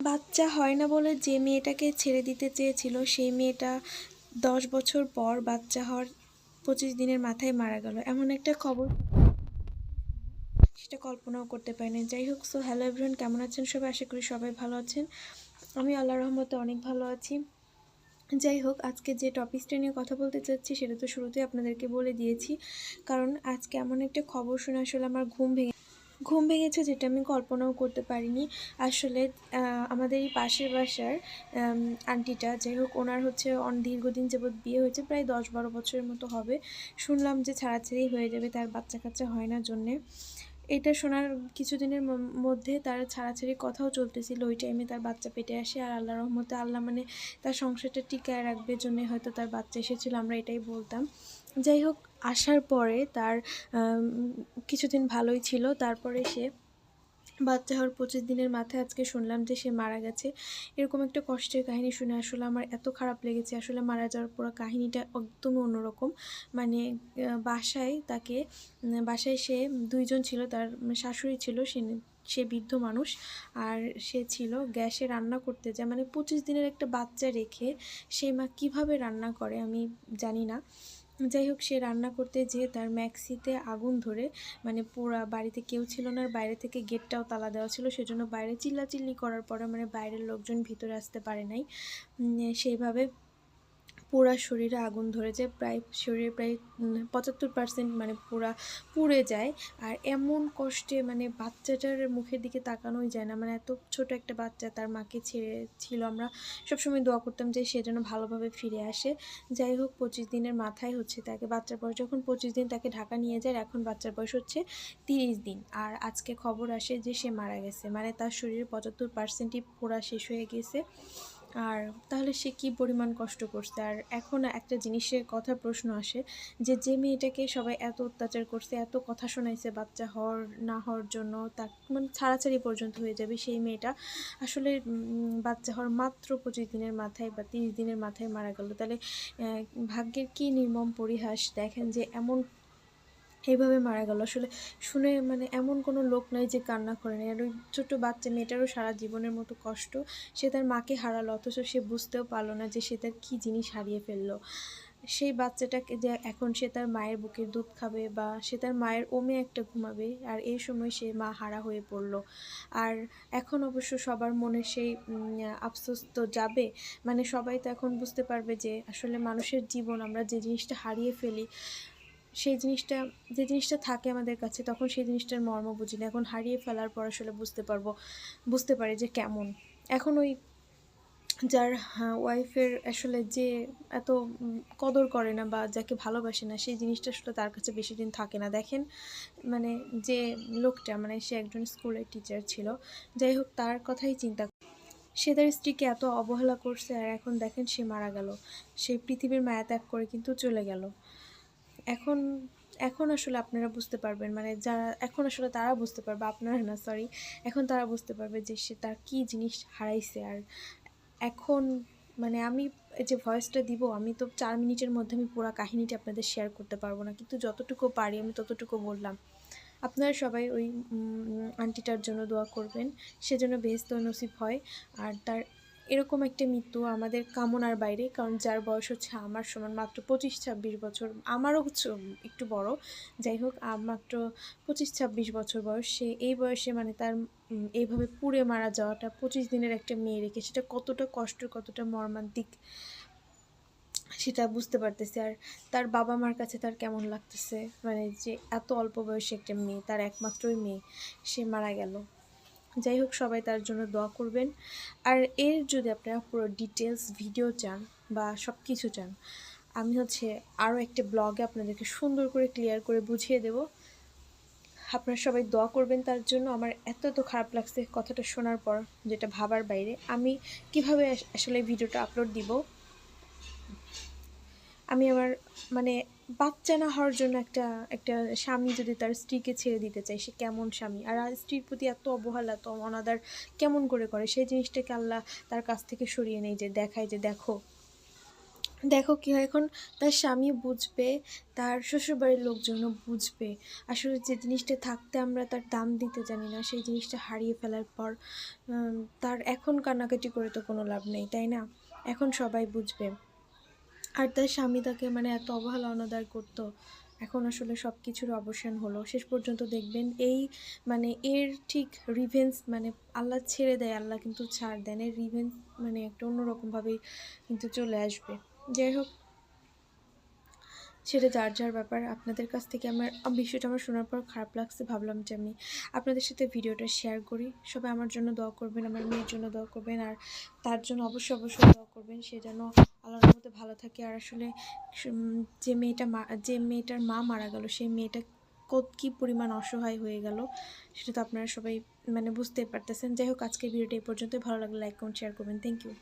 বাচ্চা হয় না বলে যে মেয়েটাকে ছেড়ে দিতে চেয়েছিল, সেই মেয়েটা দশ বছর পর বাচ্চা হওয়ার পঁচিশ দিনের মাথায় মারা গেল। এমন একটা খবর সেটা কল্পনাও করতে পারি না যাই হোক সো হ্যালো এভরিওয়ান কেমন আছেন সবাই? আশা করি সবাই ভালো আছেন। আমি আল্লাহ রহমতে অনেক ভালো আছি। যাই হোক, আজকে যে টপিকসটা নিয়ে কথা বলতে চাচ্ছি, সেটা তো শুরুতেই আপনাদেরকে বলে দিয়েছি। কারণ আজকে এমন একটা খবর শুনে আসলে আমার ঘুম ভেঙে ঘুম ভেঙেছে যেটা আমি কল্পনাও করতে পারিনি। আসলে আমাদের এই পাশের বাসার আন্টিটা যাই হোক, ওনার হচ্ছে অন, দীর্ঘদিন যাবৎ বিয়ে হয়েছে, প্রায় দশ বারো বছরের মতো হবে। শুনলাম যে ছাড়াছাড়ি হয়ে যাবে, তার বাচ্চা কাচ্চা হয় না জন্যে। এটা শোনার কিছুদিনের মধ্যে তার ছাড়াছাড়ি কথাও চলতেছিল ওই টাইমে তার বাচ্চা পেটে আসে আর আল্লাহ রহমতে আল্লাহ মানে তার সংসারটা টিকায় রাখবে জন্যে হয়তো তার বাচ্চা এসেছিল, আমরা এটাই বলতাম। যাই হোক আসার পরে তার কিছুদিন ভালোই ছিল। তারপরে সে বাচ্চা হওয়ার পঁচিশ দিনের মাথায় আজকে শুনলাম যে সে মারা গেছে। এরকম একটা কষ্টের কাহিনী শুনে আসলে আমার এত খারাপ লেগেছে। আসলে মারা যাওয়ার পুরো কাহিনীটা একদমই অন্যরকম। মানে বাসায় তাকে বাসায় সে দুইজন ছিল, তার শাশুড়ি ছিল, সে সে বৃদ্ধ মানুষ আর সে ছিল গ্যাসে রান্না করতে যায়। মানে পঁচিশ দিনের একটা বাচ্চা রেখে সে মা কীভাবে রান্না করে আমি জানি না। যাই হোক, সে রান্না করতে যেয়ে তার ম্যাক্সিতে আগুন ধরে মানে পুরা বাড়িতে কেউ ছিল না, আর বাইরে থেকে গেটটাও তালা দেওয়া ছিল, সেজন্য বাইরে চিল্লাচিল্লি করার পরে মানে বাইরের লোকজন ভিতরে আসতে পারে নাই। সেইভাবে পুরা শরীরে আগুন ধরে যায়, প্রায় শরীরে প্রায় পঁচাত্তর পার্সেন্ট মানে পুরা পুড়ে যায়। আর এমন কষ্টে মানে বাচ্চাটার মুখের দিকে তাকানোই যায় না। মানে এত ছোট একটা বাচ্চা তার মাকে ছেড়ে ছিল, আমরা সবসময় দোয়া করতাম যে সে যেন ভালোভাবে ফিরে আসে। যাই হোক, পঁচিশ দিনের মাথায় হচ্ছে তাকে, বাচ্চার বয়স যখন পঁচিশ দিন তাকে ঢাকা নিয়ে যায় এখন বাচ্চার বয়স হচ্ছে তিরিশ দিন। আর আজকে খবর আসে যে সে মারা গেছে। মানে তার শরীরে পঁচাত্তর পার্সেন্টই পোড়া শেষ হয়ে গেছে। আর তাহলে সে কি পরিমাণ কষ্ট করছে? আর এখন একটা জিনিসের কথা প্রশ্ন আসে যে যে মেয়েটাকে সবাই এত অত্যাচার করছে, এত কথা শোনাইছে বাচ্চা হওয়ার, না হওয়ার জন্য, তার মানে ছাড়াছাড়ি পর্যন্ত হয়ে যাবে সেই মেয়েটা। আসলে বাচ্চা হওয়ার মাত্র পঁচিশ দিনের মাথায় বা তিরিশ দিনের মাথায় মারা গেল। তাহলে ভাগ্যের কি নির্মম পরিহাস? দেখেন যে, এমন এইভাবে মারা গেল। আসলে শুনে মানে এমন কোনো লোক নাই যে কান্না করে না আর ওই ছোট্ট বাচ্চা মেয়েটারও সারা জীবনের মতো কষ্ট সে তার মাকে হারালো, অথচ সে বুঝতেও পারল না যে সে তার কী জিনিস হারিয়ে ফেলল। সেই বাচ্চাটাকে যে এখন সে তার মায়ের বুকের দুধ খাবে বা সে তার মায়ের ওমে একটা ঘুমাবে, আর এই সময় সে মা হারা হয়ে পড়ল। আর এখন অবশ্য সবার মনে সেই আফসোস তো যাবে। মানে সবাই তো এখন বুঝতে পারবে যে আসলে মানুষের জীবন আমরা যে জিনিসটা হারিয়ে ফেলি সেই জিনিসটা, যে জিনিসটা থাকে আমাদের কাছে, তখন সেই জিনিসটার মর্ম বুঝি না। এখন হারিয়ে ফেলার পর আসলে বুঝতে পারব, বুঝতে পারি যে কেমন। এখন ওই যার ওয়াইফের আসলে যে এত কদর করে না বা যাকে ভালোবাসে না, সেই জিনিসটা আসলে তার কাছে বেশি দিন থাকে না। দেখেন মানে যে লোকটা মানে সে একজন স্কুলের টিচার ছিল, যাই হোক তার কথাই চিন্তা সে তার স্ত্রীকে এত অবহেলা করছে আর এখন দেখেন সে মারা গেল। সে পৃথিবীর মায়া ত্যাগ করে কিন্তু চলে গেল। এখন এখন আসলে আপনারা বুঝতে পারবেন মানে যারা, এখন আসলে তারা বুঝতে পারবে, আপনারা না সরি এখন তারা বুঝতে পারবে যে সে তার কী জিনিস হারাইছে। আর এখন মানে আমি যে ভয়েসটা দিব, আমি তো চার মিনিটের মধ্যে আমি পুরো কাহিনীটা আপনাদের শেয়ার করতে পারব না। কিন্তু যতটুকু পারি, আমি ততটুকু বললাম। আপনারা সবাই ওই আন্টিটার জন্য দোয়া করবেন। সেজন্য বেহেস্ত নসিব হয়। আর তার এরকম একটা মৃত্যু আমাদের কামনার বাইরে, কারণ যার বয়স হচ্ছে আমার সমান মাত্র পঁচিশ ছাব্বিশ বছর, আমারও হচ্ছে একটু বড়। যাই হোক মাত্র পঁচিশ ছাব্বিশ বছর বয়স, সে এই বয়সে মানে তার এইভাবে পুড়ে মারা যাওয়াটা পঁচিশ দিনের একটা মেয়ে রেখে সেটা কতটা কষ্ট কতটা মর্মান্তিক সেটা বুঝতে পারতেছে। আর তার বাবা মার কাছে তার কেমন লাগতেছে? মানে যে এত অল্প বয়সী একটা মেয়ে, তার একমাত্রই মেয়ে, সে মারা গেল। যাই হোক, সবাই তার জন্য দোয়া করবেন। আর এর যদি আপনারা পুরো ডিটেলস ভিডিও চান বা সব কিছু চান, আমি হচ্ছে আরও একটা ব্লগে আপনাদেরকে সুন্দর করে ক্লিয়ার করে বুঝিয়ে দেব। আপনারা সবাই দোয়া করবেন তার জন্য। আমার এত এত খারাপ লাগছে কথাটা শোনার পর, যেটা ভাবার বাইরে। আমি কীভাবে আসলে ভিডিওটা আপলোড দিব? আমি আমার মানে বাচ্চা না হওয়ার জন্য একটা একটা স্বামী যদি তার স্ত্রীকে ছেড়ে দিতে চায়, সে কেমন স্বামী? আর স্ত্রীর প্রতি এত অবহেলা এত অনাদার কেমন করে করে? সেই জিনিসটাকে আল্লাহ তার কাছ থেকে সরিয়ে নেয় যে দেখায় যে দেখো। দেখো কি হয় এখন, তার স্বামী বুঝবে, তার শ্বশুরবাড়ির লোকজনও বুঝবে। আসলে যে জিনিসটা থাকতে আমরা তার দাম দিতে জানি না, সেই জিনিসটা হারিয়ে ফেলার পর তার এখন কান্নাকাটি করে তো কোনো লাভ নেই, তাই না? এখন সবাই বুঝবে। আর তার স্বামী তাকে মানে এত অবহেলা অনাদার করতো, এখন আসলে সব কিছুর অবসান হলো। শেষ পর্যন্ত দেখবেন এই মানে এর ঠিক রিভেন্স মানে আল্লাহ ছেড়ে দেয়, আল্লাহ কিন্তু ছাড় দেন। এর রিভেন্স মানে একটা অন্যরকমভাবেই কিন্তু চলে আসবে। যাই হোক সেটা যার যার ব্যাপার আপনাদের কাছ থেকে আমার বিষয়টা আমার শোনার পর খারাপ লাগছে ভাবলাম যে আমি আপনাদের সাথে ভিডিওটা শেয়ার করি। সবাই আমার জন্য দোয়া করবেন, আমার মেয়ের জন্য দোয়া করবেন আর তার জন্য অবশ্যই অবশ্যই দোয়া করবেন। সে যেন আল্লাহর মধ্যে ভালো থাকে। আর আসলে যে মেয়েটা মা, যে মেয়েটার মা মারা গেল, সেই মেয়েটা কত, কী পরিমাণ অসহায় হয়ে গেল সেটা তো আপনারা সবাই মানে বুঝতেই পারতেছেন। যাই হোক, আজকের ভিডিওটা এই পর্যন্তই। ভালো লাগলে লাইক কমেন্ট শেয়ার করবেন। Thank you